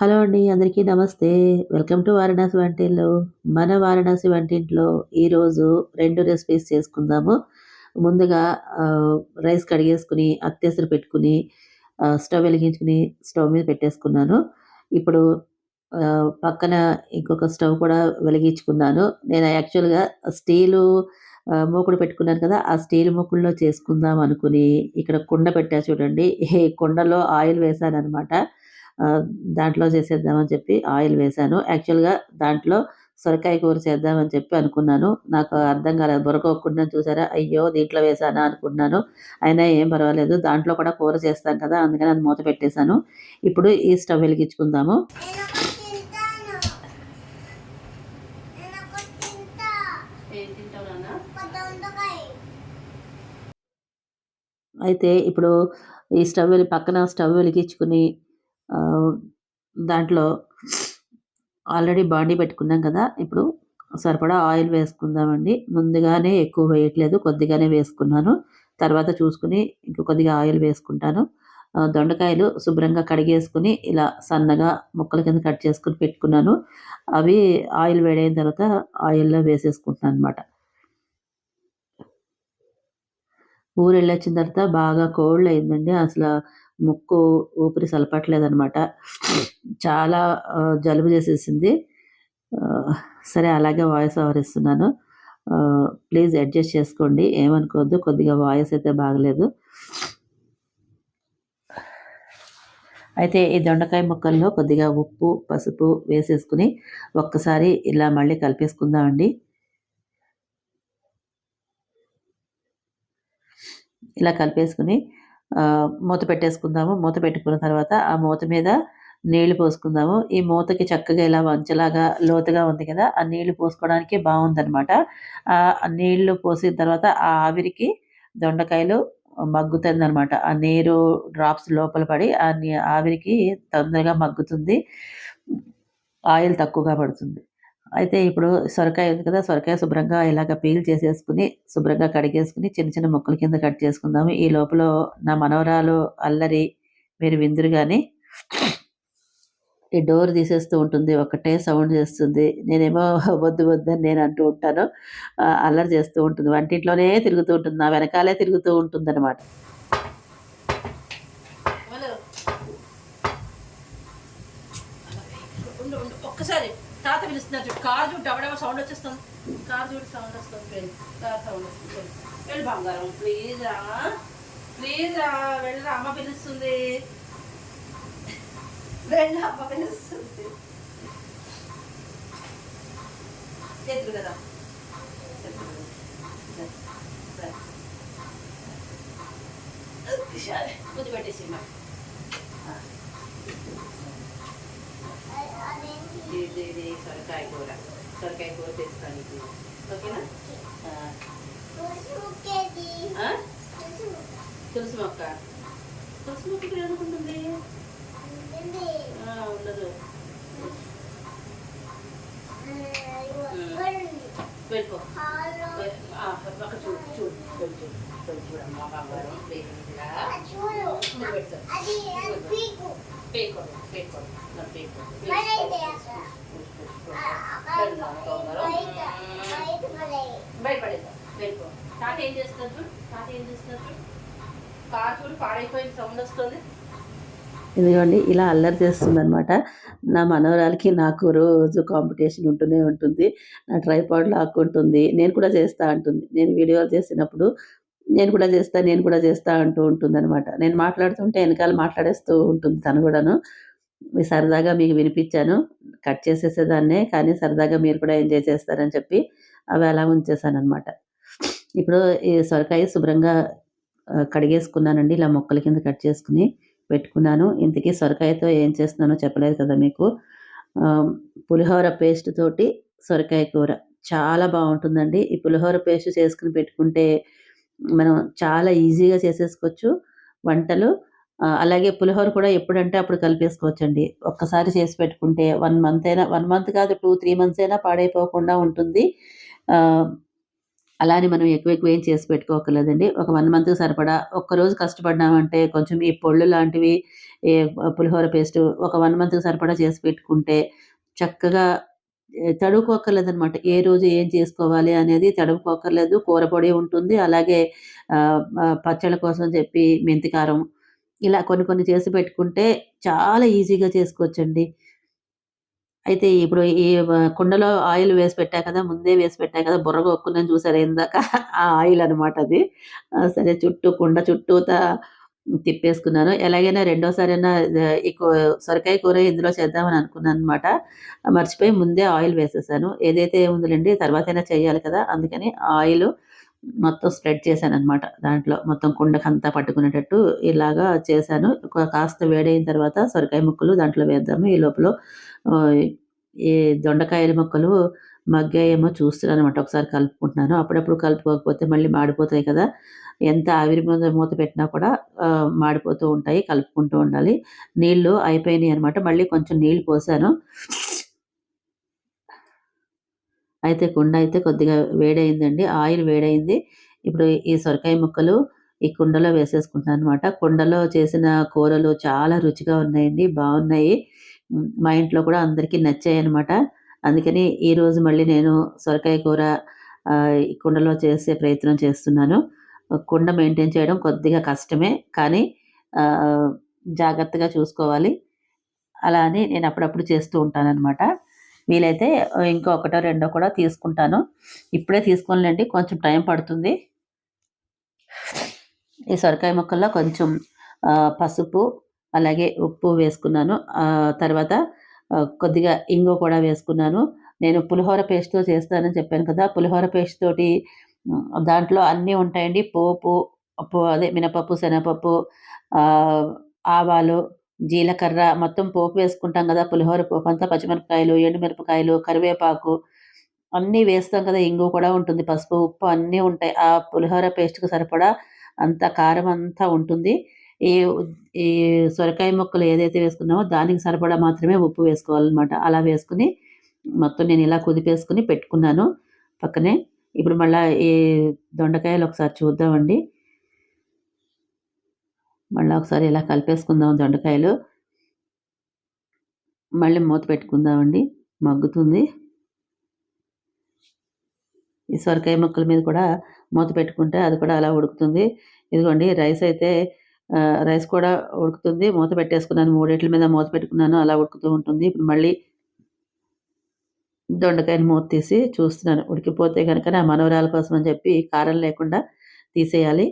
Hello అండి అందరికీ నమస్తే. వెల్కమ్ టు వారణాసి వంటిల్లు. మన వారణాసి వంటింట్లో ఈరోజు రెండు రెసిపీస్ చేసుకుందాము. ముందుగా రైస్ కడిగేసుకుని అత్తేసరి పెట్టుకుని స్టవ్ వెలిగించుకుని స్టవ్ మీద పెట్టేసుకున్నాను. ఇప్పుడు పక్కన ఇంకొక స్టవ్ కూడా వెలిగించుకున్నాను. నేను యాక్చువల్గా స్టీలు మూకుడు పెట్టుకున్నాను కదా ఆ స్టీల్ మూకుడులో చేసుకుందాం అనుకుని ఇక్కడ కుండ పెట్టా చూడండి. ఈ కుండలో ఆయిల్ వేసాను అనమాట దాంట్లో చేసేద్దామని చెప్పి ఆయిల్ వేశాను. యాక్చువల్గా దాంట్లో సొరకాయ కూర చేద్దామని చెప్పి అనుకున్నాను. నాకు అర్థం కాలేదు. బురకోకుండా చూసారా? అయ్యో దీంట్లో వేసానా అనుకున్నాను అయినా ఏం పర్వాలేదు. దాంట్లో కూడా కూర చేస్తాను కదా అందుకని అది మూత పెట్టేశాను. ఇప్పుడు ఈ స్టవ్ వెలిగించుకుందాము. అయితే ఇప్పుడు ఈ స్టవ్ పక్కన స్టవ్ వెలిగించుకుని దాంట్లో ఆల్రెడీ బాండీ పెట్టుకున్నాం కదా ఇప్పుడు సరిపడా ఆయిల్ వేసుకుందామండి. ముందుగానే ఎక్కువ వేయట్లేదు కొద్దిగానే వేసుకున్నాను. తర్వాత చూసుకుని ఇంక కొద్దిగా ఆయిల్ వేసుకుంటాను. దొండకాయలు శుభ్రంగా కడిగేసుకుని ఇలా సన్నగా ముక్కల కింద కట్ చేసుకుని పెట్టుకున్నాను. అవి ఆయిల్ వేడైన తర్వాత ఆయిల్లో వేసేసుకుంటున్నాను అనమాట ఊరు వెళ్ళొచ్చిన తర్వాత బాగా కోల్డ్ అయిందండి. అసలు ముక్కు ఊపిరి సలపట్లేదనమాట చాలా జలుబు చేసేసింది. సరే అలాగే వాయిస్ ఓవర్ ఇస్తున్నాను ప్లీజ్ అడ్జస్ట్ చేసుకోండి. ఏమనుకోవద్దు కొద్దిగా వాయిస్ అయితే బాగలేదు. అయితే ఈ దొండకాయ ముక్కల్లో కొద్దిగా ఉప్పు పసుపు వేసేసుకుని ఒక్కసారి ఇలా మళ్ళీ కలిపేసుకుందామండి. ఇలా కలిపేసుకుని మూత పెట్టేసుకుందాము. మూత పెట్టుకున్న తర్వాత ఆ మూత మీద నీళ్ళు పోసుకుందాము. ఈ మూతకి చక్కగా ఇలా వంచలాగా లోతుగా ఉంది కదా ఆ నీళ్ళు పోసుకోవడానికి బాగుందనమాట ఆ నీళ్ళు పోసిన తర్వాత ఆ ఆవిరికి దొండకాయలు మగ్గుతుంది అనమాట ఆ నీరు డ్రాప్స్ లోపల పడి ఆ ఆవిరికి తొందరగా మగ్గుతుంది. ఆయిల్ తక్కువగా పడుతుంది. అయితే ఇప్పుడు సొరకాయ ఉంది కదా సొరకాయ శుభ్రంగా ఇలాగ పీల్ చేసేసుకుని శుభ్రంగా కడిగేసుకుని చిన్న చిన్న ముక్కల కింద కట్ చేసుకుందాము. ఈ లోపల నా మనవరాలు అల్లరి మీరు విందురు కానీ ఈ డోర్ తీసేస్తూ ఉంటుంది. ఒకటే సౌండ్ చేస్తుంది. నేనేమో వద్దు వద్దు అని నేను అంటూ ఉంటాను. అల్లరి చేస్తూ ఉంటుంది. వంటింట్లోనే తిరుగుతూ ఉంటుంది. నా వెనకాలే తిరుగుతూ ఉంటుంది అనమాట ఒక్కసారి తాత పిలుస్తున్నారు చూడు కార్ చూడు డబడబ సౌండ్ వచ్చేస్తుంది. కార్ చూడు సౌండ్ వస్తుంది కార్ సౌండ్ వస్తుంది వెళ్ళి బంగారం ప్లీజ్ రా. ప్లీజ్ రా వెళ్ళరా అమ్మ పిలుస్తుంది. వెళ్ళి అమ్మ పిలుస్తుంది. చేతులు కదా. ముద్దు పెట్టేసి మా ఇది ఇది సొరకాయ కూర సొరకాయ కూర తెస్తాను ఇది ఓకేనా తులసి మొక్క తులసి మొక్క ఇక్కడ ఎందుకుంటుంది ఉండదు. వెళ్ళిపో. అక్కడ చూడు చూడు చూడు చూడు చూడమ్మా పేకోడు భయపడేద్దాం వెళ్ళిపో తాత ఏం చేస్తున్నారు తాత ఏం చేస్తున్నారు కార్ సౌండ్ వస్తుంది. ఎందుకండి ఇలా అల్లరి చేస్తుందనమాట నా మనవరాలకి నాకు రోజు కాంపిటీషన్ ఉంటూనే ఉంటుంది. నా ట్రైపాడ్ లాక్కుంటుంది. నేను కూడా చేస్తా అంటుంది. నేను వీడియోలు చేసినప్పుడు నేను కూడా చేస్తా నేను కూడా చేస్తా అంటూ ఉంటుంది అనమాట నేను మాట్లాడుతుంటే వెనకాల మాట్లాడేస్తూ ఉంటుంది తను కూడాను. సరదాగా మీకు వినిపించాను. కట్ చేసేసేదాన్నే కానీ సరదాగా మీరు కూడా ఎంజాయ్ చేస్తారని చెప్పి అవి అలా ఉంచేసాను అనమాట ఇప్పుడు ఈ సొరకాయ శుభ్రంగా కడిగేసుకున్నానండి. ఇలా మొక్కల కింద కట్ చేసుకుని పెట్టుకున్నాను. ఇంతకీ సొరకాయతో ఏం చేస్తున్నానో చెప్పలేదు కదా మీకు. పులిహోర పేస్ట్ తోటి సొరకాయ కూర చాలా బాగుంటుందండి. ఈ పులిహోర పేస్ట్ చేసుకుని పెట్టుకుంటే మనం చాలా ఈజీగా చేసేసుకోవచ్చు వంటలు. అలాగే పులిహోర కూడా ఎప్పుడంటే అప్పుడు కలిపేసుకోవచ్చండి. ఒక్కసారి చేసి పెట్టుకుంటే వన్ మంత్ అయినా వన్ మంత్ కాదు టూ త్రీ మంత్స్ అయినా పాడైపోకుండా ఉంటుంది. అలా అని మనం ఎక్కువ ఎక్కువ ఏం చేసి పెట్టుకోకర్లేదండి. ఒక వన్ మంత్కి సరిపడా ఒక్కరోజు కష్టపడ్డామంటే కొంచెం ఈ పొళ్ళు లాంటివి ఏ పులిహోర పేస్ట్ ఒక వన్ మంత్కి సరిపడా చేసి పెట్టుకుంటే చక్కగా ఏ, ఏ రోజు ఏం చేసుకోవాలి అనేది తడుపుకోకర్లేదు కూర పొడి ఉంటుంది. అలాగే పచ్చళ్ళ కోసం చెప్పి మెంతి కారం ఇలా కొన్ని కొన్ని చేసి పెట్టుకుంటే చాలా ఈజీగా చేసుకోవచ్చండి. అయితే ఇప్పుడు ఈ కుండలో ఆయిల్ వేసి పెట్టా కదా! ముందే వేసి పెట్టా కదా! బుర్ర గోక్కున్నాను చూసారు ఇందాక ఆ ఆయిల్ అనమాట అది. సరే చుట్టూ కుండ చుట్టూతా తిప్పేసుకున్నాను. ఎలాగైనా రెండోసారైనా అయినా ఈ సొరకాయ కూర ఇందులో చేద్దామని అనుకున్నాను అనమాట మర్చిపోయి ముందే ఆయిల్ వేసేసాను. ఏదైతే ఏముందిలెండి తర్వాతైనా చేయాలి కదా! అందుకని ఆయిల్ మొత్తం స్ప్రెడ్ చేశాను అనమాట దాంట్లో మొత్తం కుండకంతా పట్టుకునేటట్టు ఇలాగా చేశాను. కాస్త వేడైన తర్వాత సొరకాయ ముక్కలు దాంట్లో వేద్దాము. ఈ లోపల ఈ దొండకాయల ముక్కలు మగ్గాయేమో చూస్తున్నాననమాట. ఒకసారి కలుపుకుంటున్నాను. అప్పుడప్పుడు కలుపుకోకపోతే మళ్ళీ మాడిపోతాయి కదా! ఎంత ఆవిరి మీద మూత పెట్టినా కూడా మాడిపోతూ ఉంటాయి. కలుపుకుంటూ ఉండాలి. నీళ్ళు అయిపోయినాయి అనమాట. మళ్ళీ కొంచెం నీళ్ళు పోసాను. అయితే కుండ అయితే కొద్దిగా వేడైందండి ఆయిల్ వేడైంది ఇప్పుడు ఈ సొరకాయ ముక్కలు ఈ కుండలో వేసేసుకుంటున్నాననమాట. కుండలో చేసిన కూరలు చాలా రుచిగా ఉన్నాయండి. బాగున్నాయి మా ఇంట్లో కూడా అందరికీ నచ్చాయి అనమాట అందుకని ఈరోజు మళ్ళీ నేను సొరకాయ కూర ఈ కుండలో చేసే ప్రయత్నం చేస్తున్నాను. కుండ మెయింటైన్ చేయడం కొద్దిగా కష్టమే. కానీ జాగ్రత్తగా చూసుకోవాలి. అలా అని నేను అప్పుడప్పుడు చేస్తూ ఉంటానన్నమాట వీలైతే ఆహ్, ఇంకో ఒకటో, రెండో కూడా తీసుకుంటాను. ఇప్పుడే తీసుకోలేండి కొంచెం టైం పడుతుంది. ఈ సొరకాయ ముక్కల్లో కొంచెం పసుపు, అలాగే ఉప్పు వేసుకున్నాను. తర్వాత కొద్దిగా ఇంగు కూడా వేసుకున్నాను. నేను పులిహోర పేస్ట్‌తో చేస్తానని చెప్పాను కదా! పులిహోర పేస్ట్ తోటి దాంట్లో అన్నీ ఉంటాయండి. పోపు, అదే మినపప్పు, శనగపప్పు, ఆవాలు, జీలకర్ర మొత్తం పోపు వేసుకుంటాం కదా! పులిహోర పోపు అంతా పచ్చిమిరపకాయలు, ఎండుమిరపకాయలు, కరివేపాకు అన్నీ వేస్తాం కదా! ఇంగు కూడా ఉంటుంది. పసుపు, ఉప్పు అన్నీ ఉంటాయి. ఆ పులిహోర పేస్ట్‌కి సరిపడా అంత కారం అంతా ఉంటుంది. ఈ ఈ సొరకాయ ముక్కలు ఏదైతే వేసుకున్నామో దానికి సరిపడా మాత్రమే ఉప్పు వేసుకోవాలన్నమాట అలా వేసుకుని మొత్తం నేను ఇలా కుదిపేసుకుని పెట్టుకున్నాను పక్కనే. ఇప్పుడు మళ్ళీ ఈ దొండకాయలు ఒకసారి చూద్దామండి. మళ్ళీ ఒకసారి ఇలా కలిపేసుకుందాం దొండకాయలు. మళ్ళీ మూత పెట్టుకుందామండి. మగ్గుతుంది. ఈ సొరకాయ ముక్కల మీద కూడా మూత పెట్టుకుంటే అది కూడా అలా ఉడుకుతుంది. ఇదిగోండి రైస్ అయితే రైస్ కూడా ఉడుకుతుంది. మూత పెట్టేసుకున్నాను. మూడిట్ల మీద మూత పెట్టుకున్నాను. అలా ఉడుకుతూ ఉంటుంది. ఇప్పుడు మళ్ళీ దొండకాయని మూత తీసి చూస్తున్నాను. ఉడికిపోతే కనుక నా మనవరాల కోసం అని చెప్పి కారం లేకుండా తీసేయాలి.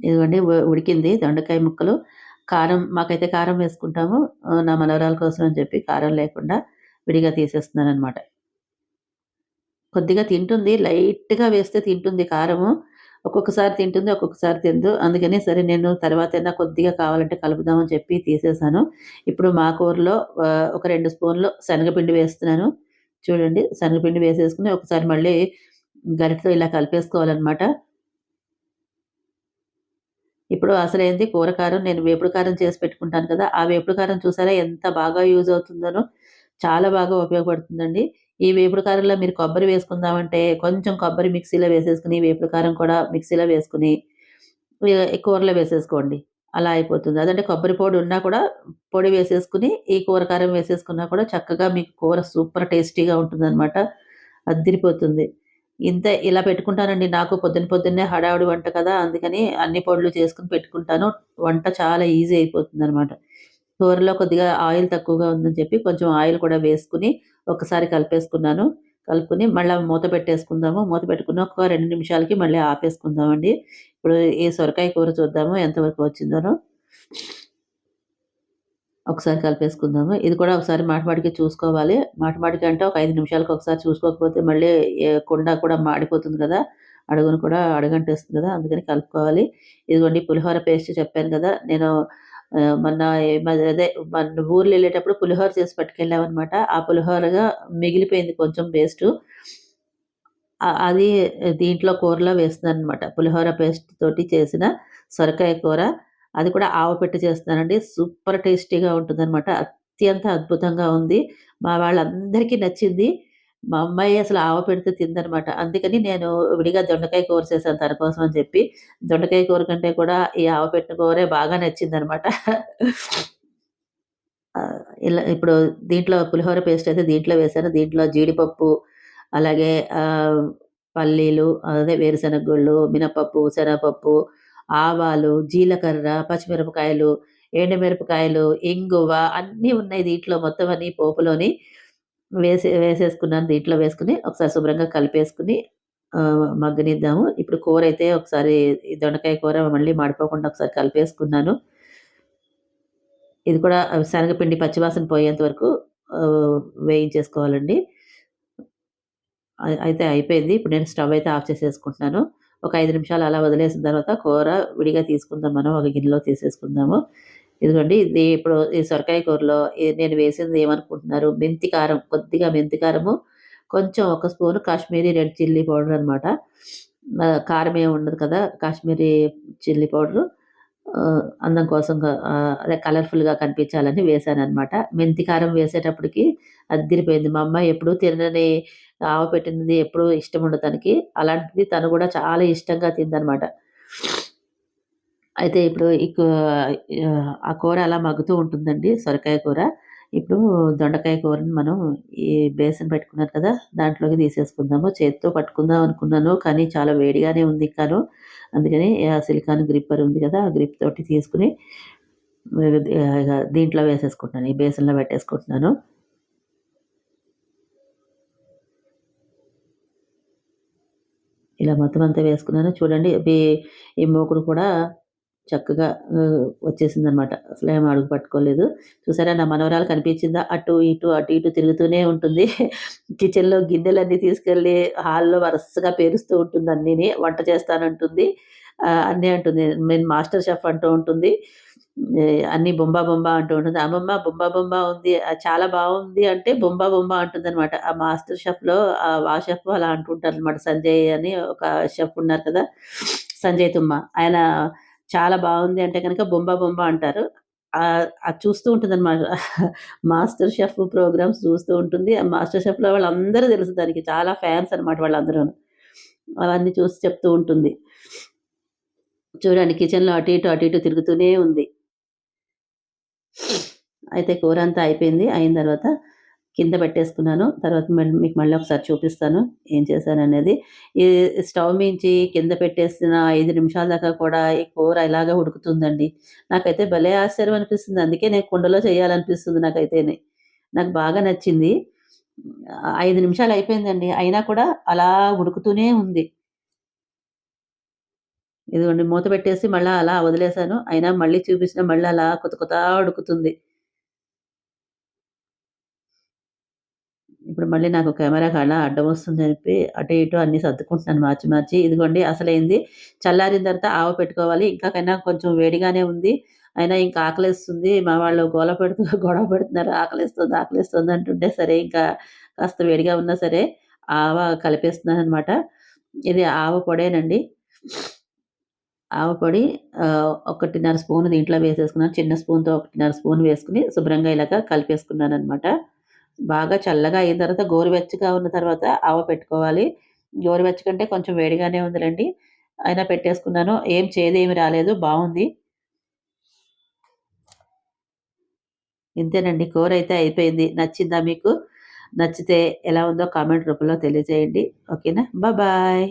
ఇదిగోండి ఉడికింది దొండకాయ ముక్కలు. కారం మాకైతే కారం వేసుకుంటాము. నా మనవరాల కోసం అని చెప్పి కారం లేకుండా విడిగా తీసేస్తున్నాను అనమాట కొద్దిగా తింటుంది. లైట్‌గా వేస్తే తింటుంది కారము. ఒక్కొక్కసారి తింటుంది. ఒక్కొక్కసారి తినదు. అందుకని సరే నేను తర్వాతైనా కొద్దిగా కావాలంటే కలుపుదామని చెప్పి తీసేసాను. ఇప్పుడు మా కూరలో ఒక రెండు స్పూన్లు శనగపిండి వేస్తున్నాను. చూడండి శనగపిండి వేసేసుకుని ఒకసారి మళ్ళీ గరిటెతో ఇలా కలిపేసుకోవాలనమాట. ఇప్పుడు అసలేంది కూర కారం. నేను వేపుడు కారం చేసి పెట్టుకుంటాను కదా! ఆ వేపుడు కారం చూసారా ఎంత బాగా యూజ్ అవుతుందనో. చాలా బాగా ఉపయోగపడుతుందండి. ఈ వేపుడు కారంలో మీరు కొబ్బరి వేసుకుందామంటే కొంచెం కొబ్బరి మిక్సీలో వేసేసుకుని వేపుడు కారం కూడా మిక్సీలో వేసుకుని కూరలో వేసేసుకోండి. అలా అయిపోతుంది. అదంటే కొబ్బరి పొడి ఉన్నా కూడా పొడి వేసేసుకుని ఈ కూర కారం వేసేసుకున్నా కూడా చక్కగా మీకు కూర సూపర్ టేస్టీగా ఉంటుందనమాట. అద్దిరిపోతుంది. ఇంత ఇలా పెట్టుకుంటానండి. నాకు పొద్దున పొద్దున్నే హడావిడి వంట కదా! అందుకని అన్ని పొడులు చేసుకొని పెట్టుకుంటాను. వంట చాలా ఈజీ అయిపోతుంది అనమాట కూరలో కొద్దిగా ఆయిల్ తక్కువగా ఉందని చెప్పి కొంచెం ఆయిల్ కూడా వేసుకుని ఒకసారి కలిపేసుకున్నాను. కలుపుకొని మళ్ళీ మూత పెట్టేసుకుందాము. మూత పెట్టుకుని ఒక రెండు నిమిషాలకి మళ్ళీ ఆపేసుకుందామండి. ఇప్పుడు ఈ సొరకాయ కూర చూద్దాము ఎంతవరకు వచ్చిందనో. ఒకసారి కలిపేసుకుందాము. ఇది కూడా ఒకసారి మాటిమాటికి చూసుకోవాలి. మాటిమాటికి అంటే ఒక ఐదు నిమిషాలకు ఒకసారి చూసుకోకపోతే మళ్ళీ కుండ కూడా మాడిపోతుంది కదా! అడుగును కూడా అడుగంటేస్తుంది కదా! అందుకని కలుపుకోవాలి. ఇదిగోండి పులిహోర పేస్ట్ చెప్పాను కదా! నేను మొన్న అదే మన ఊర్లో వెళ్ళేటప్పుడు పులిహోర చేసి పట్టుకెళ్ళామనమాట. ఆ పులిహోరగా మిగిలిపోయింది కొంచెం పేస్ట్ అది దీంట్లో కూరలో వేస్తున్నాననమాట. పులిహోర పేస్ట్ తోటి చేసిన సొరకాయ కూర. అది కూడా ఆవపెట్టి చేస్తున్నానండి. సూపర్ టేస్టీగా ఉంటుందన్నమాట అత్యంత అద్భుతంగా ఉంది. మా వాళ్ళందరికీ నచ్చింది. మా అమ్మాయి అసలు ఆవ పెడితే తిందనమాట. అందుకని నేను విడిగా దొండకాయ కూర చేశాను తన కోసం అని చెప్పి. దొండకాయ కూర కంటే కూడా ఈ ఆవ పెట్టిన కూరే బాగా నచ్చిందనమాట. అనమాట ఇలా ఇప్పుడు దీంట్లో పులిహోర పేస్ట్ అయితే దీంట్లో వేశాను. దీంట్లో జీడిపప్పు, అలాగే పల్లీలు, అదే వేరుశనగ గుళ్ళు, మినపప్పు, శనగపప్పు, ఆవాలు, జీలకర్ర, పచ్చిమిరపకాయలు, ఎండుమిరపకాయలు, ఇంగువ అన్నీ ఉన్నాయి దీంట్లో మొత్తం అన్ని పోపులోని. వేసే వేసేసుకున్నాను. దీంట్లో వేసుకొని ఒకసారి శుభ్రంగా కలిపేసుకుని మగ్గనిద్దాము. ఇప్పుడు కూర అయితే ఒకసారి దొండకాయ కూర మళ్ళీ మాడిపోకుండా ఒకసారి కలిపేసుకున్నాను. ఇది కూడా శనగపిండి పచ్చివాసన పోయేంత వరకు వేయించేసుకోవాలండి. అయితే అయిపోయింది. ఇప్పుడు నేను స్టవ్ అయితే ఆఫ్ చేసేసుకుంటున్నాను. ఒక ఐదు నిమిషాలు అలా వదిలేసిన తర్వాత కూర విడిగా తీసుకుందాం మనం ఒక గిన్నెలో తీసేసుకుందాము. ఇదిగోండి ఇది ఇప్పుడు ఈ సొరకాయ కూరలో నేను వేసింది ఏమనుకుంటున్నారు? మెంతి కారం, కొద్దిగా మెంతి కారము, కొంచెం ఒక spoon Kashmiri red chilli powder అనమాట. కారం ఏమి ఉండదు కదా! కాశ్మీరీ చిల్లీ పౌడరు అందం కోసం అదే కలర్‌ఫుల్‌గా కనిపించాలని వేశాననమాట. మెంతి కారం వేసేటప్పటికి అదిరిపోయింది మా అమ్మ ఎప్పుడూ తినని ఆవ పెట్టినది ఎప్పుడూ ఇష్టం ఉండదు తనకి. అలాంటిది తను కూడా చాలా ఇష్టంగా తిందనమాట. అయితే ఇప్పుడు ఈ ఆ కూర అలా మగ్గుతూ ఉంటుందండి సొరకాయ కూర. ఇప్పుడు దొండకాయ కూరని మనం ఈ బేసన్ పెట్టుకున్నారు కదా! దాంట్లోకి తీసేసుకుందాము. చేత్తో పట్టుకుందాం అనుకున్నాను. కానీ చాలా వేడిగానే ఉంది ఇంకాను. అందుకని సిలికాన్ గ్రిప్పర్ ఉంది కదా! ఆ గ్రిప్ తోటి తీసుకొని దీంట్లో వేసేసుకుంటున్నాను. ఈ బేసన్‌లో పెట్టేసుకుంటున్నాను. ఇలా మొత్తం అంతా వేసుకున్నాను. చూడండి ఈ మూకుడు కూడా చక్కగా వచ్చేసింది అనమాట అసలేం అడుగు పట్టుకోలేదు. చూసారా నా మనవరాలు కనిపించిందా? అటు, ఇటు, అటు, ఇటు తిరుగుతూనే ఉంటుంది. కిచెన్‌లో గిన్నెలన్నీ తీసుకెళ్ళి హాల్‌లో వరుసగా పేరుస్తూ ఉంటుంది అన్నీని. వంట చేస్తానంటుంది. అన్నీ అంటుంది. నేను మాస్టర్ షెఫ్ అంటూ ఉంటుంది. అన్ని బొంబా బొంబా అంటూ ఉంటుంది. అమ్మమ్మ బొంబా బొంబా ఉంది. చాలా బాగుంది అంటే బొంబా బొంబా అంటుందనమాట. ఆ మాస్టర్ షెఫ్‌లో ఆ షెఫ్ అలా అంటుంటారనమాట. సంజయ్ అని ఒక షెఫ్ ఉన్నారు కదా! సంజయ్ తుమ్మ. ఆయన చాలా బాగుంది అంటే కనుక బొంబా బొంబా అంటారు. అది చూస్తూ ఉంటుందనమాట. మాస్టర్ షెఫ్ ప్రోగ్రామ్స్ చూస్తూ ఉంటుంది. ఆ మాస్టర్ షెఫ్‌లో వాళ్ళందరూ తెలుసు దానికి. చాలా ఫ్యాన్స్ అనమాట వాళ్ళందరూ అవన్నీ చూసి చెప్తూ ఉంటుంది. చూడండి కిచెన్‌లో అటు ఇటు, అటు ఇటు తిరుగుతూనే ఉంది. అయితే కూర అంతా అయిపోయింది. అయిన తర్వాత కింద పెట్టేసుకున్నాను. తర్వాత మళ్ళీ మీకు మళ్ళీ ఒకసారి చూపిస్తాను ఏం చేశాను అనేది ఈ స్టవ్ మించి కింద పెట్టేసిన ఐదు నిమిషాల దాకా కూడా ఈ కూర ఇలాగా ఉడుకుతుందండి. నాకైతే భలే ఆశ్చర్యం అనిపిస్తుంది. అందుకే నేను కుండలో చేయాలనిపిస్తుంది నాకైతే నాకు బాగా నచ్చింది. ఐదు నిమిషాలు అయిపోయిందండి. అయినా కూడా అలా ఉడుకుతూనే ఉంది. ఇదిగోండి మూత పెట్టేసి మళ్ళీ అలా వదిలేసాను. అయినా మళ్ళీ చూపించినా మళ్ళీ అలా కొత్త కొత్త ఉడుకుతుంది. ఇప్పుడు మళ్ళీ నాకు కెమెరాకి అలా అడ్డం వస్తుందని చెప్పి అటు ఇటు అన్నీ సర్దుకుంటున్నాను మార్చి మార్చి. ఇదిగోండి అసలైంది. చల్లారిన తర్వాత ఆవ పెట్టుకోవాలి. ఇంకా కన్నా కొంచెం వేడిగానే ఉంది. అయినా ఇంకా ఆకలిస్తుంది మా వాళ్ళు గోల పెడుతూ గొడవ పెడుతున్నారు. ఆకలిస్తుంది ఆకలేస్తుంది అంటుంటే సరే ఇంకా కాస్త వేడిగా ఉన్నా సరే ఆవ కలిపేస్తున్నాను అనమాట ఇది ఆవ పొడేనండి. ఆవపడి ఒకటిన్నర స్పూన్ దీంట్లో వేసేసుకున్నాను. చిన్న స్పూన్‌తో 1.5 స్పూన్ వేసుకుని శుభ్రంగా ఇలాగా కలిపేసుకున్నాననమాట. బాగా చల్లగా అయిన తర్వాత గోరువెచ్చగా ఉన్న తర్వాత ఆవ పెట్టుకోవాలి. గోరువెచ్చగంటే కొంచెం వేడిగానే ఉందిలెండి. అయినా పెట్టేసుకున్నాను. ఏం చేదేమి రాలేదు. బాగుంది ఇంతేనండి. కూరైతే అయిపోయింది. నచ్చిందా మీకు? నచ్చితే ఎలా ఉందో కామెంట్ రూపంలో తెలియజేయండి. ఓకేనా? బాయ్.